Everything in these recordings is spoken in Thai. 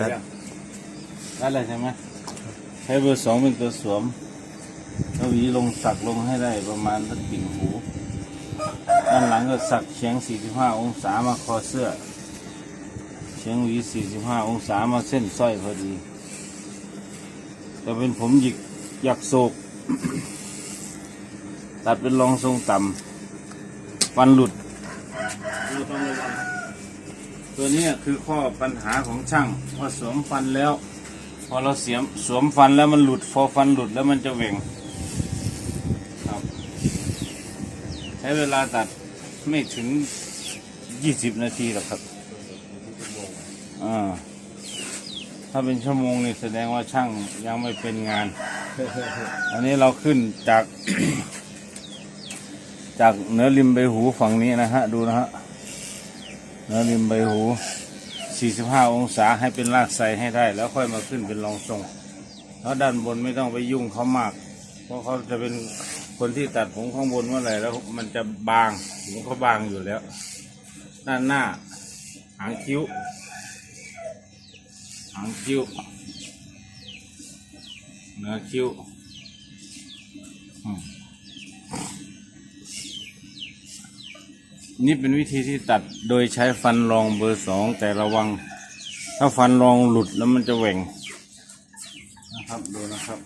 ตัดได้เลยใช่ไหมใช้เบอร์สองเป็นตัวสวมแล้วหวีลงสักลงให้ได้ประมาณสักติ่งหูด้านหลังก็สักเฉียง 45 องศามาคอเสื้อ เฉียงหวี 45 องศามาเส้นสร้อยพอดีจะเป็นผมหยิกหยักโศก ตัดเป็นรองทรงต่ำฟันหลุดเราต้องระวัง ตัวนี้คือข้อปัญหาของช่างว่าสวมฟันแล้ว พอเราเสียมสวมฟันแล้วมันหลุดพอฟันหลุดแล้วมันจะเหว่งครับ ใช้เวลาตัดไม่ถึงยี่สิบนาทีหรอกครับอ่าถ้าเป็นชั่วโมงนี่แสดงว่าช่างยังไม่เป็นงาน อันนี้เราขึ้นจาก จากเนื้อริมใบหูฝั่งนี้นะฮะ ดูนะฮะ เนือริมใบหู 45 องศาให้เป็นลากไซให้ได้ แล้วค่อยมาขึ้นเป็นรองทรง แล้วด้านบนไม่ต้องไปยุ่งเขามาก เพราะเขาจะเป็นคนที่ตัดผมข้างบนเมื่อไหร่แล้วมันจะบางผมเขาบางอยู่แล้ว ด้านหน้าหางคิ้ว หางคิ้วเนื้อคิ้ว นี่เป็นวิธีที่ตัดโดยใช้ฟันรองเบอร์สองแต่ระวัง ถ้าฟันรองหลุดแล้วมันจะแหว่งนะครับดูนะครับ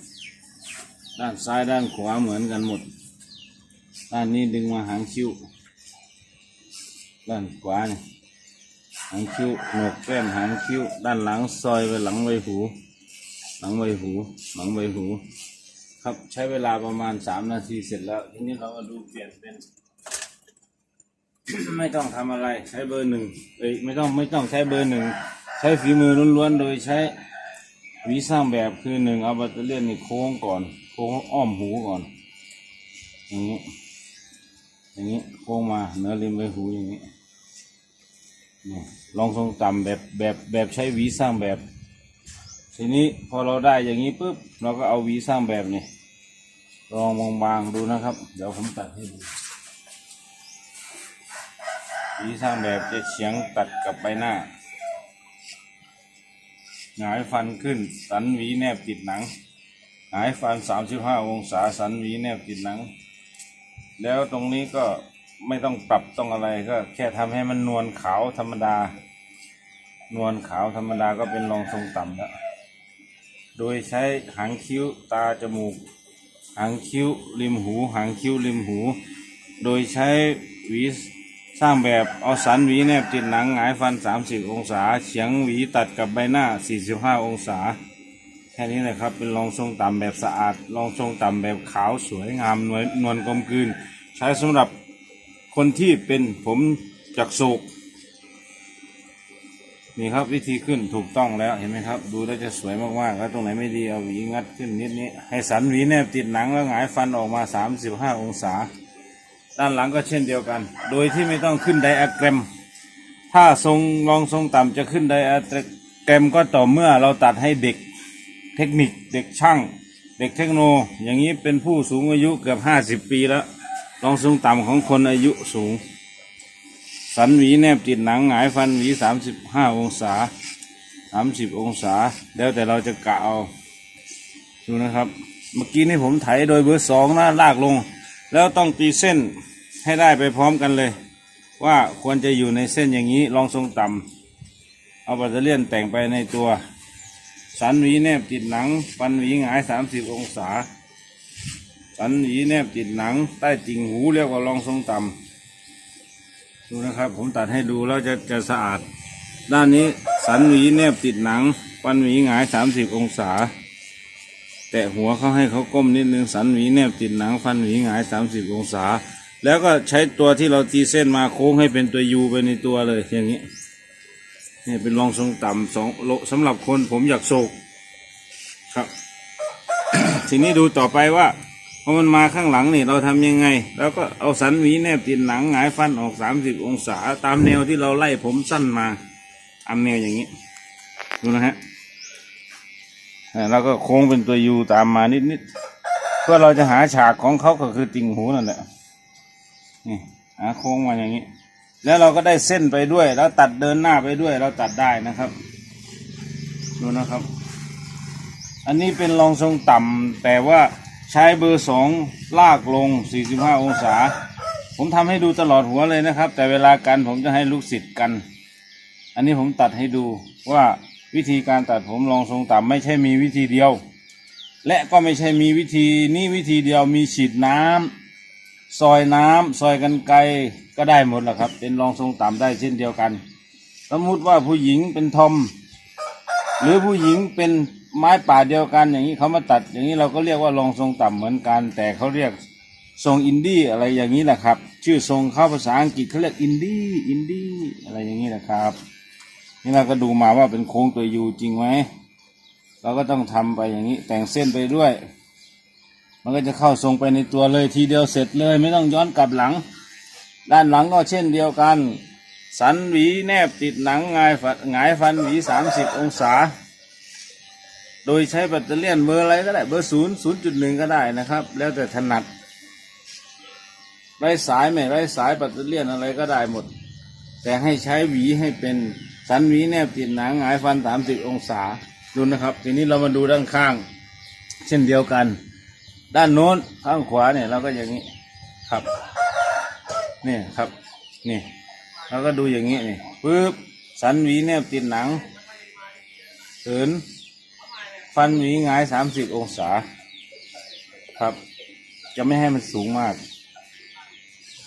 ด้านซ้ายด้านขวาเหมือนกันหมด ด้านนี้ดึงมาหางคิ้ว ด้านขวาเนี่ยหางคิ้วหนวกแก้มหางคิ้ว ด้านหลังซอยไปหลังใบหู หลังใบหู หลังใบหู ครับใช้เวลาประมาณสามนาทีเสร็จแล้ว ทีนี้เรามาดูเปลี่ยนเป็น ไม่ต้องทำอะไรใช้เบอร์หนึ่งเอ้ยไม่ต้องไม่ต้องใช้เบอร์หนึ่งใช้ฝีมือล้วนๆโดยใช้วีสร้างแบบคือหนึ่งเอาแบตเตอรี่นี่โค้งก่อน โค้งอ้อมหูก่อน อย่างนี้ อย่างนี้โค้งมาเนื้อริมใบหูอย่างนี้นี่ลองทรงต่ำแบบแบบแบบใช้วีสร้างแบบ ทีนี้พอเราได้อย่างนี้ปุ๊บเราก็เอาวีสร้างแบบนี่ลองบางๆดูนะครับ เดี๋ยวผมตัดให้ดู สร้างแบบจะเฉียงตัดกับใบหน้า หงายฟันขึ้น สันหวีแนบติดหนัง หงายฟัน 35 องศาสันหวีแนบติดหนัง แล้วตรงนี้ก็ไม่ต้องปรับต้องอะไรก็แค่ทำให้มันนวลขาวธรรมดา นวลขาวธรรมดาก็เป็นรองทรงต่ำแล้ว โดยใช้หางคิ้วตาจมูก หางคิ้วริมหู หางคิ้วริมหู โดยใช้หวี สร้างแบบเอาสันหวีแนบติดหนังหงายฟัน 30 องศา เฉียงหวีตัดกับใบหน้า 45 องศา แค่นี้แหละครับ เป็นรองทรงต่ำแบบสะอาด รองทรงต่ำแบบขาวสวยงามนวลนวลกลมกลืน ใช้สำหรับคนที่เป็นผมจักโศกนี่ครับวิธีขึ้นถูกต้องแล้วเห็นไหมครับ ดูแล้วจะสวยมากๆแล้วตรงไหนไม่ดีเอาหวีงัดขึ้นนิดนี้ให้สันหวีแนบติดหนังแล้วหงายฟันออกมา 35 องศา ด้านหลังก็เช่นเดียวกัน โดยที่ไม่ต้องขึ้นไดอะแกรม ถ้าทรงรองทรงต่ำจะขึ้นไดอะแกรมก็ต่อเมื่อเราตัดให้เด็กเทคนิคเด็กช่าง เด็กเทคโน อย่างนี้เป็นผู้สูงอายุเกือบห้าสิบปีแล้วรองทรงต่ำของคนอายุสูง สันหวีแนบติดหนังหงายฟันหวีสามสิบห้าองศาสามสิบองศา แล้วแต่เราจะกะเอาดูนะครับ เมื่อกี้นี่ผมไถโดยเบอร์สองนะลากลง แล้วต้องตีเส้นให้ได้ไปพร้อมกันเลย ว่าควรจะอยู่ในเส้นอย่างนี้รองทรงต่ำเอาแบตเตอรี่ยนแต่งไปในตัว สันหวีแนบติดหนัง ฟันหวีหงายสามสิบองศา สันหวีแนบติดหนัง ใต้ติ่งหูเรียกว่ารองทรงต่ำดูนะครับ ผมตัดให้ดูแล้วจะจะสะอาด ด้านนี้สันหวีแนบติดหนัง ฟันหวีหงายสามสิบองศา แตะหัวเขาให้เขาก้มนิดนึงสันหวีแนบติดหนังฟันหวีหงายสามสิบองศา แล้วก็ใช้ตัวที่เราตีเส้นมาโค้งให้เป็นตัวยูไปในตัวเลยอย่างนี้นี่เป็นรองทรงต่ำสองโลสำหรับคนผมอยากโศกครับ ทีนี้ดูต่อไปว่าพอมันมาข้างหลังนี่เราทำยังไง แล้วก็เอาสันหวีแนบติดหนังหงายฟันออกสามสิบองศา ตามแนวที่เราไล่ผมสั้นมาตาแนวอย่างนี้ดูนะฮะ แล้วก็โค้งเป็นตัวยูตามมานิดๆเพื่อเราจะหาฉากของเขาก็คือติ่งหูนั่นแหละนี่หาโค้งมาอย่างนี้ แล้วเราก็ได้เส้นไปด้วย แล้วตัดเดินหน้าไปด้วย เราตัดได้นะครับ ดูนะครับ อันนี้เป็นรองทรงต่ำแต่ว่าใช้เบอร์สองลากลง 45 องศา ผมทำให้ดูตลอดหัวเลยนะครับ แต่เวลากันผมจะให้ลูกศิษย์กัน อันนี้ผมตัดให้ดูว่า วิธีการตัดผมรองทรงต่ำไม่ใช่มีวิธีเดียว และก็ไม่ใช่มีวิธีนี้วิธีเดียวมีฉีดน้ำซอยน้ำซอยกันไกรก็ได้หมดแหละครับ เป็นรองทรงต่ำได้เช่นเดียวกัน สมมติว่าผู้หญิงเป็นทอม หรือผู้หญิงเป็นไม้ป่าเดียวกันอย่างนี้เขามาตัด อย่างนี้เราก็เรียกว่ารองทรงต่ำเหมือนกัน แต่เขาเรียกทรงอินดี้อะไรอย่างนี้แหละครับ ชื่อทรงเข้าภาษาอังกฤษเขาเรียกอินดี้อินดี้อะไรอย่างนี้แหละครับ นี่เราก็ดูมาว่าเป็นโค้งตัวยูจริงไหมเราก็ต้องทำไปอย่างนี้แต่งเส้นไปด้วย มันก็จะเข้าทรงไปในตัวเลยทีเดียวเสร็จเลยไม่ต้องย้อนกลับหลัง ด้านหลังก็เช่นเดียวกัน สันหวีแนบติดหนังงายฝันงายฟันหวีสามสิบองศา โดยใช้แบตเตอรี่ยนเบอร์อะไรก็ได้เบอร์ศูนย์ศูนย์จุดหนึ่งก็ได้นะครับ แล้วแต่ถนัดไร้สายไม่ไร้สายแบตเตอรี่ยนอะไรก็ได้หมด แต่ให้ใช้หวีให้เป็น สันหวีแนบติดหนังหงายฟันสามสิบองศาดูนะครับ ทีนี้เรามาดูด้านข้าง เช่นเดียวกัน ด้านโน้นข้างขวาเนี่ยเราก็อย่างนี้ครับนี่ครับนี่เราก็ดูอย่างนี้นี่ปึ๊บสันหวีแนบติดหนังเถินฟันหวีหงายสามสิบองศา ครับ จะไม่ให้มันสูงมาก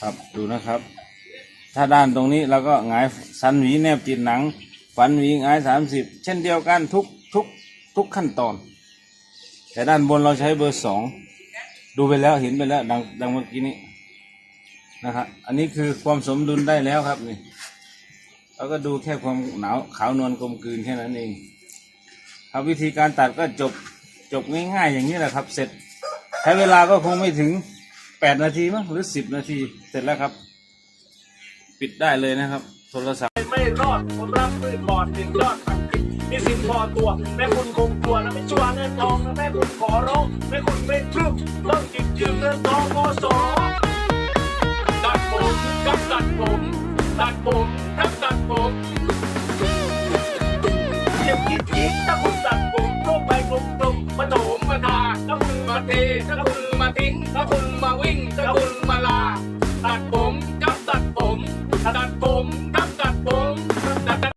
ครับดูนะครับ ถ้าด้านตรงนี้เราก็หงายสันหวีแนบติดหนังฟันหวีหงายสามสิบเช่นเดียวกันทุกทุกทุกขั้นตอน แต่ด้านบนเราใช้เบอร์สองดูไปแล้วเห็นไปแล้วดังดังเมื่อกี้นี้นะครับอันนี้คือความสมดุลได้แล้วครับนี่เราก็ดูแค่ความหนาวขาวนวลกลมกลืนแค่นั้นเองครับวิธีการตัดก็จบจบง่ายๆอย่างนี้แหละครับ เสร็จใช้เวลาก็คงไม่ถึงแปดนาทีมั้งหรือสิบนาทีเสร็จแล้วครับ ปิดได้เลยนะครับ โทรศัพท์ไม่รอดคนรักมืดบอดถึงยอดฝันผิดมีสินพอตัว แม่คุณคงกลัวแล้วไม่ชัวเงินทองแล้วแม่คุณขอร้องแม่คุณเป็นครึ่งต้องจิบยืมเงินทองพอสอตัดผมกับตัดผมตัดผมกับตัดผมเทียบคิดคิดถ้าคุณตัดผมโลกไปกลมกลมมาโถมมาทาถ้าคุณมาเทถ้าคุณมาทิ้งถ้าคุณมาวิ่งถ้าคุณมาลาตัดผม